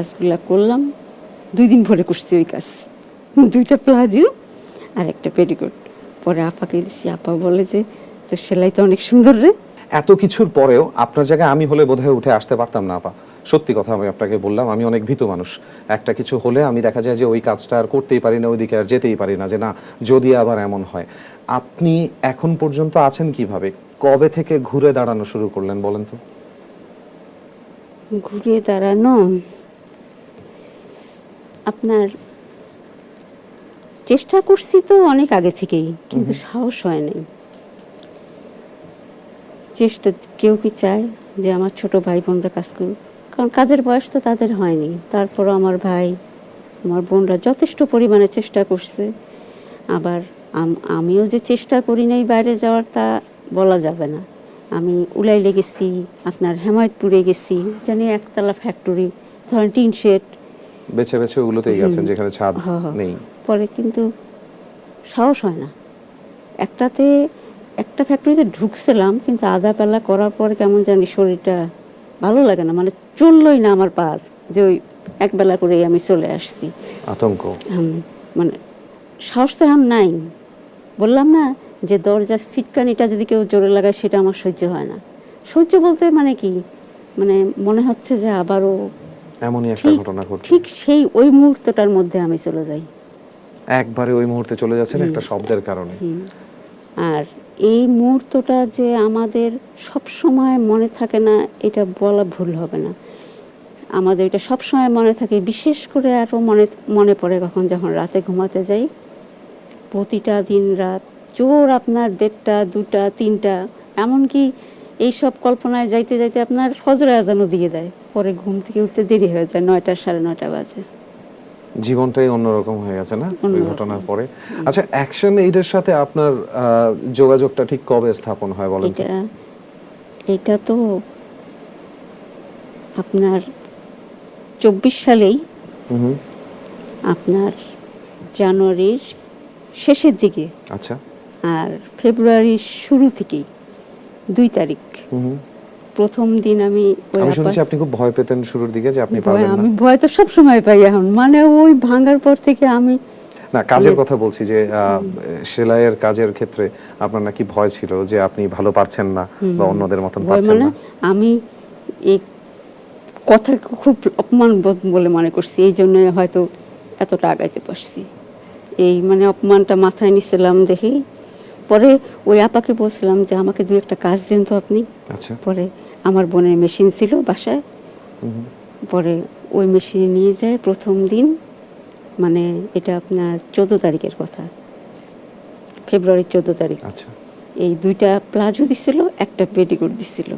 কাজগুলা করলাম দুই দিন ভরে করছি ওই কাজ। দুইটা প্লাজো আর একটা পেটিকোট। পরে আপাকে দিছি আপা বলে যে তো সেলাই তো অনেক সুন্দর রে। এত কিছুর পরেও আপনার জায়গায় আমি হলে বোধহয় উঠে আসতে পারতাম না আপা। সত্যি কথা আমি আপনাকে বললাম আমি অনেক ভীত মানুষ। একটা কিছু হলে আমি দেখা যায় যে ওই কাজটা আর করতেই পারি না ওইদিকে আর যেতেই পারি না যে না যদি আবার এমন হয়। আপনি এখন পর্যন্ত আছেন কীভাবে? কবে থেকে ঘুরে দাঁড়ানো শুরু করলেন বলেন তো? ঘুরে দাঁড়ানো? আপনার চেষ্টা করছি তো অনেক আগে থেকেই কিন্তু সাহস হয় নাই। চেষ্টা কেউ কি চায় যে আমার ছোট ভাই বোনরা কাজ করুক? কারণ কাজের বয়স তো তাদের হয়নি। তারপরও আমার ভাই আমার বোনরা যথেষ্ট পরিমাণে চেষ্টা করছে। আবার আমিও যে চেষ্টা করি নাই বাইরে যাওয়ার তা বলা যাবে না। আমি উলাইলে গেছি আপনার হেমায়তপুরে গেছি জানি একতলা ফ্যাক্টরি ধরেন টিন শেড বেছে বেছে ওগুলোতেই গেছেন যেখানে ছাদ হ্যাঁ, হ্যাঁ। নেই। পরে কিন্তু সাহস হয় না। একটাতে একটা ফ্যাক্টরিতে ঢুকছিলাম কিন্তু আধা পেলা করার পর কেমন জানি শরীরটা ভালো লাগে না। মানে চললই না আমার পার যে ওই একবেলা করেই আমি চলে আসছি। আতঙ্ক। মানে সাহস তো এখন নাই। বললাম না যে দরজার সিটকানিটা যদি কেউ জোরে লাগায় সেটা আমার সহ্য হয় না। সহ্য বলতে মানে কি? মানে মনে হচ্ছে যে আবারও এমনই একটা ঠিক ঘটনা ঘটছে ঠিক সেই ওই মুহূর্তটার মধ্যে আমি চলে যাই। একবারে ওই মুহূর্তে চলে যাচ্ছেন একটা শব্দের কারণে। আর এই মুহূর্তটা যে আমাদের সব সময় মনে থাকে না এটা বলা ভুল হবে না। আমাদের এটা সব সময় মনে থাকে বিশেষ করে আরও মনে মনে পড়ে কখন যখন রাতে ঘুমাতে যাই। প্রতিটা দিন রাত জোর আপনার দেড়টা দুটা তিনটা এমনকি এইসব কল্পনায় যাইতে যাইতে আপনার ফজরে আজানও দিয়ে দেয়। পরে ঘুম থেকে উঠতে দেরি হয়ে যায় নয়টা সাড়ে নয়টা বাজে। জীবনটাই অন্যরকম হয়ে গেছে না? ওই ঘটনার পরে। আচ্ছা অ্যাকশন এইডের সাথে আপনার যোগাযোগটা ঠিক কবে স্থাপন হয় বলেন এটা এটা তো আপনার চব্বিশ সালেই আপনার জানুয়ারির শেষের দিকে আচ্ছা। আর ফেব্রুয়ারির শুরু থেকেই দুই তারিখ। প্রথম দিন আমি আমি শুনেছি আপনি খুব ভয় পেতেন শুরুর দিকে যে আপনি পারবেন আমি ভয় তো সব সময় পাই এখন। মানে ওই ভাঙার পর থেকে আমি না কাজের কথা বলছি যে সেলাইয়ের কাজের ক্ষেত্রে আপনার নাকি ভয় ছিল যে আপনি ভালো পারছেন না বা অন্যদের মতন পারছেন মানে না। আমি এই কথা খুব অপমান বলে মনে করছি এই জন্য হয়তো এতটা আগাইতে পারছি। এই মানে অপমানটা মাথায় নিছিলাম দেখি। পরে ওই আপাকে বলছিলাম যে আমাকে দু একটা কাজ দিন তো আপনি। আচ্ছা। পরে আমার বোনের মেশিন ছিল বাসায়। পরে ওই মেশিনে নিয়ে যায় প্রথম দিন মানে এটা আপনার চোদ্দ তারিখের কথা। ফেব্রুয়ারির চোদ্দ তারিখ। আচ্ছা। এই দুইটা প্লাজো দিছিল একটা পেটিকোট দিছিল।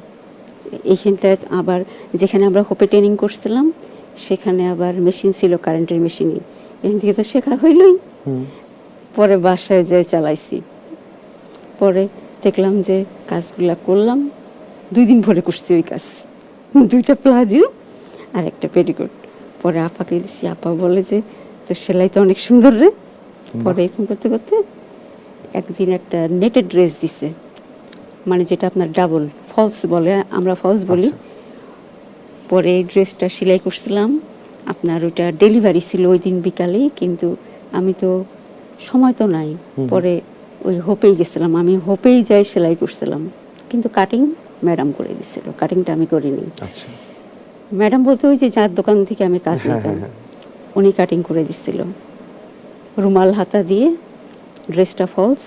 এইখানটায় আবার যেখানে আমরা হোপে ট্রেনিং করছিলাম সেখানে আবার মেশিন ছিল কারেন্টের মেশিনই। এখান থেকে তো শেখা হইলই। পরে বাসায় যেয়ে চালাইছি। পরে দেখলাম যে কাজগুলা করলাম। দুই দিন পরে করছি ওই কাজ। দুইটা প্লাজো আর একটা পেটিকোট। পরে আপাকে দিছি আপা বলে যে তো সেলাই তো অনেক সুন্দর রে। পরে এরকম করতে করতে একদিন একটা নেটের ড্রেস দিছে। মানে যেটা আপনার ডাবল ফলস বলে আমরা ফলস বলি। আচ্ছা। পরে এই ড্রেসটা সেলাই করছিলাম। আপনার ওইটা ডেলিভারি ছিল ওই দিন বিকালেই কিন্তু আমি তো সময় তো নাই। পরে ওই হোপেই গেছিলাম। আমি হোপেই যাই সেলাই করছিলাম। কিন্তু কাটিং ম্যাডাম করে দিছিল। কাটিংটা আমি করিনি। আচ্ছা। ম্যাডাম বলতে ওই যে যার দোকান থেকে আমি কাজ হ্যাঁ, নিতাম হ্যাঁ, উনি কাটিং করে দিছিল। রুমাল হাতা দিয়ে ড্রেসটা ফলস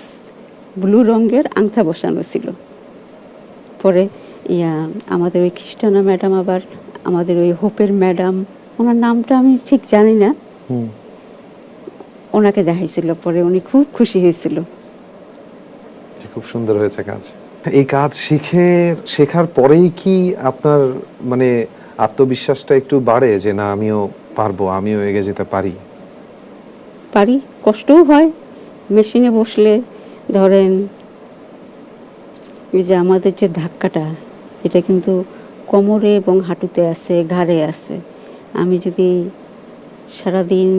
ব্লু রঙের আংথা বসানো ছিল। পরে ইয়া আমাদের ওই খ্রিস্টানা ম্যাডাম আবার আমাদের ওই হোপের ম্যাডাম ওনার নামটা আমি ঠিক জানি না। ওনাকে দেখাইছিল। পরে উনি খুব খুশি হয়েছিল। খুব সুন্দর হয়েছে কাজ। এই কাজ শিখে শেখার পরেই কি আপনার মানে আত্মবিশ্বাসটা একটু বাড়ে যে না আমিও পারব আমিও এগিয়ে যেতে পারি? পারি কষ্টও হয়। মেশিনে বসলে ধরেন এই যে আমাদের যে ধাক্কাটা এটা কিন্তু কোমরে এবং হাঁটুতে আছে ঘাড়ে আছে। আমি যদি সারাদিন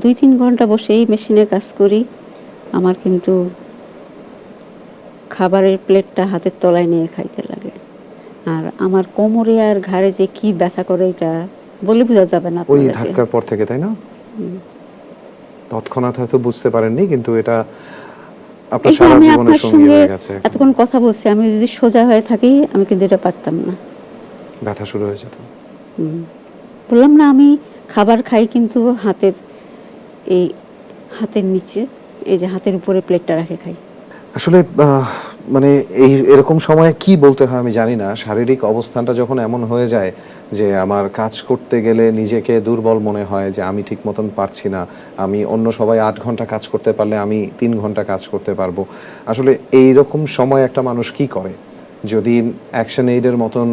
দুই তিন ঘণ্টা বসে এই মেশিনে কাজ করি আমার কিন্তু খাবারের প্লেটটা হাতের তলায় নিয়ে খাইতে লাগে। আর আমার কোমরে আর ঘাড়ে যে কি ব্যথা করে এটা বলে বোঝা যাবে না ওই ধাক্কার পর থেকে তাই না? তৎক্ষণাৎ হয়তো বুঝতে পারেননি কিন্তু এটা আপনার সারা আমি জীবনের সঙ্গী হয়ে গেছে এতক্ষণ কথা বলছি আমি যদি সোজা হয়ে থাকি আমি কিন্তু এটা পারতাম না। ব্যথা শুরু হয়ে যেত। বললাম না আমি খাবার খাই কিন্তু হাতের এই হাতের নিচে এই যে হাতের উপরে প্লেটটা রাখে খাই। আসলে মানে এই এরকম সময়ে কি বলতে হয় আমি জানি না। শারীরিক অবস্থানটা যখন এমন হয়ে যায় যে আমার কাজ করতে গেলে নিজেকে দুর্বল মনে হয় যে আমি ঠিক মতন পারছি না, আমি অন্য সবাই আট ঘণ্টা কাজ করতে পারলে আমি তিন ঘণ্টা কাজ করতে পারব। আসলে এই রকম সময় একটা মানুষ কি করে? যদি অ্যাকশন এইডের মতন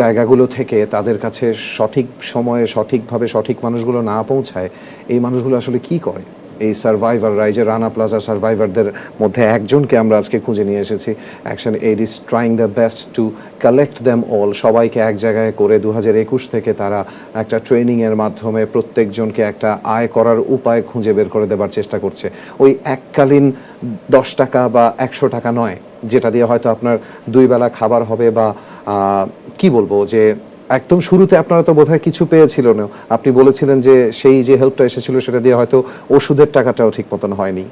জায়গাগুলো থেকে তাদের কাছে সঠিক সময়ে সঠিকভাবে সঠিক মানুষগুলো না পৌঁছায়, এই মানুষগুলো আসলে কি করে? এই সার্ভাইভাররা এই যে রানা প্লাজা সার্ভাইভারদের মধ্যে একজনকে আমরা আজকে খুঁজে নিয়ে এসেছি। Action Aid is trying the best to collect them all সবাইকে এক জায়গায় করে দু একুশ থেকে তারা একটা ট্রেনিংয়ের মাধ্যমে প্রত্যেকজনকে একটা আয় করার উপায় খুঁজে বের করে দেবার চেষ্টা করছে। ওই এককালীন দশ টাকা বা একশো টাকা নয়, যেটা দিয়ে হয়তো আপনার দুই বেলা খাবার হবে বা কি বলব যে একদম শুরুতে আপনারা তো বোধহয় কিছু পেয়েছিল না। আপনি বলেছিলেন যে সেই যে হেল্পটা এসেছিল সেটা দিয়ে হয়তো ওষুধের টাকাটাও ঠিক মতন হয়নি।